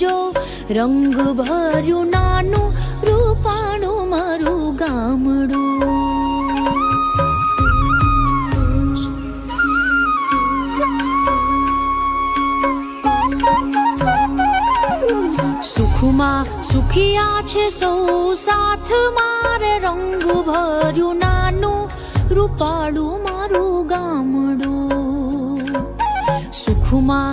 જો રંગ ભર્યું નાનું રૂપાણું મારું ગામડું. સુખમાં સુખિયા છે સૌ સાથ, મારે રંગ ભર્યું નાનું રૂપાળું મારું ગામડું. સુખમાં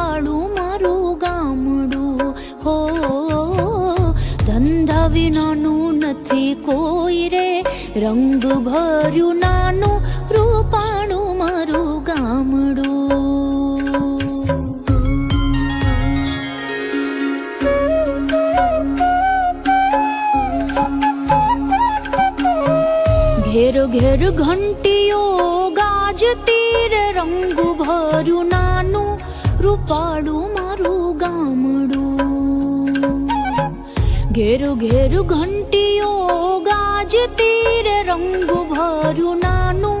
નથી કોઈ રે. રંગ ભર્યું નાનું રૂપાણું મારું ગામડું. ઘેર ઘેર ઘંટીઓ ગાજતી રે. રંગ ભર્યું નાનું રૂપાળું મારું ગામડું. घेरु घेरु घण्टियो गाजतीर रङ्गु भरु नानु।